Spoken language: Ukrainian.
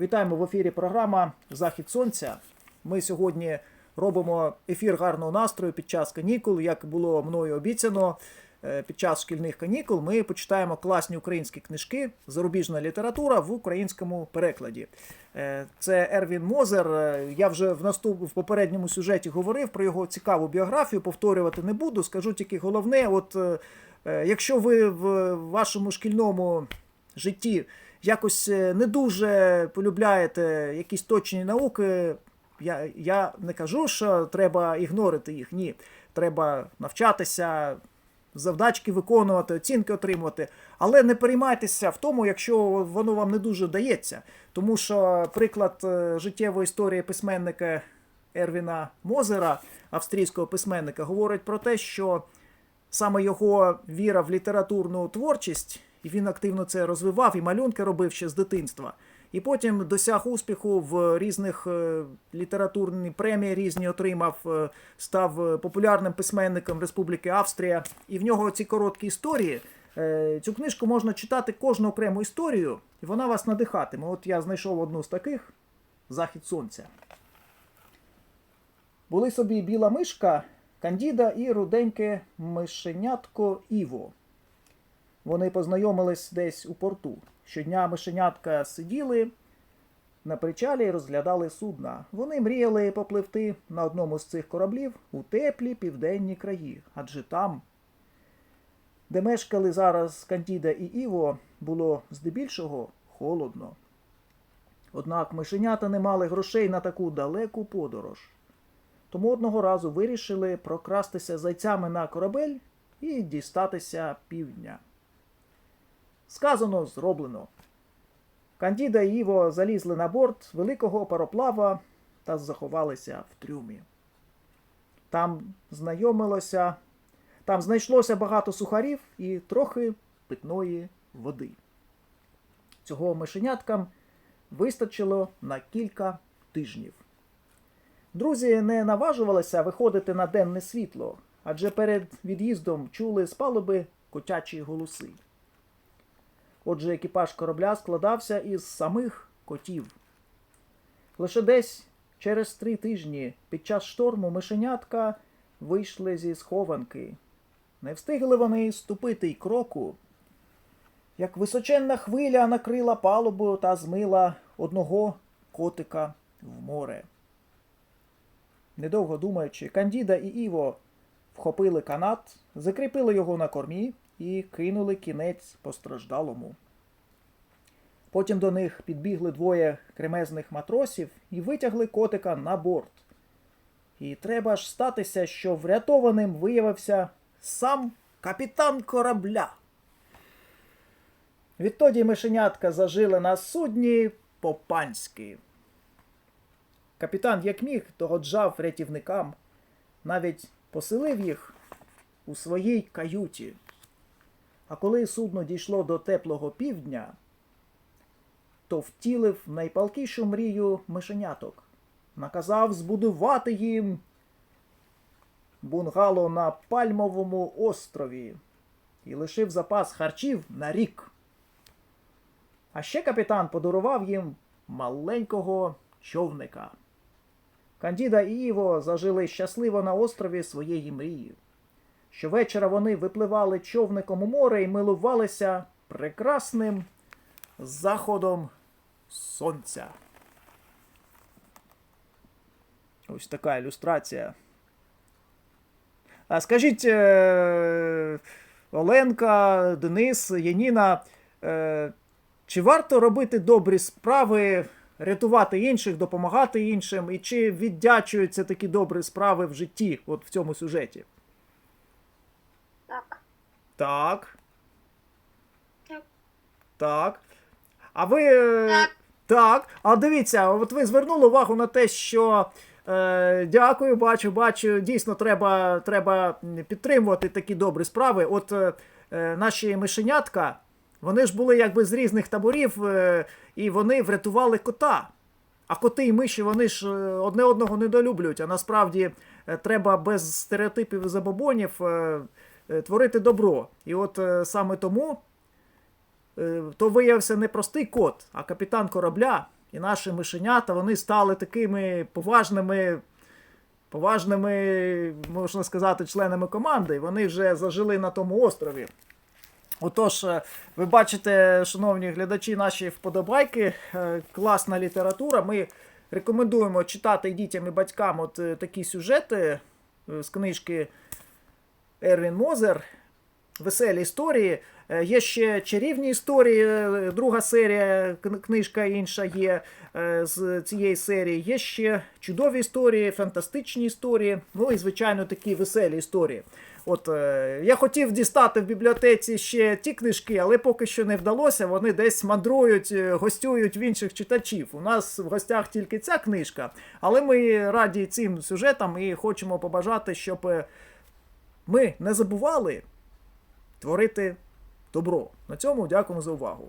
Вітаємо в ефірі програма Захід Сонця. Ми сьогодні робимо ефір гарного настрою під час канікул. Як було мною обіцяно, е, під час шкільних канікул ми почитаємо класні українські книжки, зарубіжна література в українському перекладі. Е, Це Ервін Мозер. Е, Я вже в наступ в попередньому сюжеті говорив про його цікаву біографію. Повторювати не буду. Скажу тільки головне: от якщо ви в вашому шкільному житті якось е, не дуже полюбляєте якісь точні науки, я, я не кажу, що треба ігнорити їх. Ні. Треба навчатися, завдачки виконувати, оцінки отримувати. Але не переймайтеся в тому, якщо воно вам не дуже дається. Тому що приклад е, життєвої історії письменника Ервіна Мозера, австрійського письменника, говорить про те, що саме його віра в літературну творчість, і він активно це розвивав, і малюнки робив ще з дитинства. І потім досяг успіху в різних е, літературні премії різні отримав, е, став е, популярним письменником Республіки Австрія. І в нього ці короткі історії. Цю книжку можна читати кожну окрему історію, і вона вас надихатиме. От я знайшов одну з таких Захід Сонця. Були собі біла мишка, Кандіда і руденьке мишенятко Іво. Вони познайомились десь у порту. Щодня мишенятка сиділи на причалі і розглядали судна. Вони мріяли попливти на одному з цих кораблів у теплі південні краї, адже там, де мешкали зараз Кандіда і Іво, було здебільшого холодно. Однак мишенята не мали грошей на таку далеку подорож. Тому одного разу вирішили прокрастися зайцями на корабель і дістатися півдня. Сказано, зроблено. Кандіда і Іво залізли на борт великого пароплава та заховалися в трюмі. Там знайомилося, там знайшлося багато сухарів і трохи питної води. Цього мишеняткам вистачило на кілька тижнів. Друзі не наважувалися виходити на денне світло, адже перед від'їздом чули з палуби котячі голоси. Отже, екіпаж корабля складався із самих котів. Лише десь через три тижні під час шторму мишенятка вийшли зі схованки. Не встигли вони ступити й кроку, як височенна хвиля накрила палубу та змила одного котика в море. Недовго думаючи, Кандіда і Іво вхопили канат, закріпили його на кормі і кинули кінець постраждалому. Потім до них підбігли двоє кремезних матросів і витягли котика на борт. І треба ж статися, що врятованим виявився сам капітан корабля. Відтоді мишенятка зажили на судні по-панськи. Капітан, як міг, догоджав рятівникам, навіть поселив їх у своїй каюті. А коли судно дійшло до теплого півдня, то втілив найпалкішу мрію мишеняток, наказав збудувати їм бунгало на Пальмовому острові і лишив запас харчів на рік. А ще капітан подарував їм маленького човника. Кандіда і Іво зажили щасливо на острові своєї мрії. Щовечора вони випливали човником у море і милувалися прекрасним заходом сонця. Ось така ілюстрація. А скажіть, е- Оленка, Денис, Яніна, е- чи варто робити добрі справи, рятувати інших, допомагати іншим, і чи віддячуються такі добрі справи в житті, от в цьому сюжеті? Так. Так. Так. А ви. е, Так. Так. А дивіться, от ви звернули увагу на те, що. Е, дякую, бачу, бачу. Дійсно, треба, треба підтримувати такі добрі справи. От е, е, наші мишенятка, вони ж були якби з різних таборів, е, і вони врятували кота. А коти і миші вони ж е, одне одного недолюблюють. А насправді е, треба без стереотипів і забобонів е, творити добро. І от е, саме тому е, то виявився не простий кот, а капітан корабля, і наші мишенята вони стали такими поважними, поважними, можна сказати, членами команди. Вони вже зажили на тому острові. Отож, е, ви бачите, шановні глядачі, наші вподобайки, е, класна література. Ми рекомендуємо читати дітям і батькам от е, такі сюжети е, з книжки Ервін Мозер. Веселі історії. Е, Є ще чарівні історії, е, друга серія, книжка інша є е, з цієї серії. Є ще чудові історії, фантастичні історії, ну і, звичайно, такі веселі історії. От я хотів дістати в бібліотеці ще ті книжки, але поки що не вдалося. Вони десь мандрують, гостюють в інших читачів. У нас в гостях тільки ця книжка, але ми раді цим сюжетам і хочемо побажати, щоб ми не забували творити добро. На цьому дякуємо за увагу.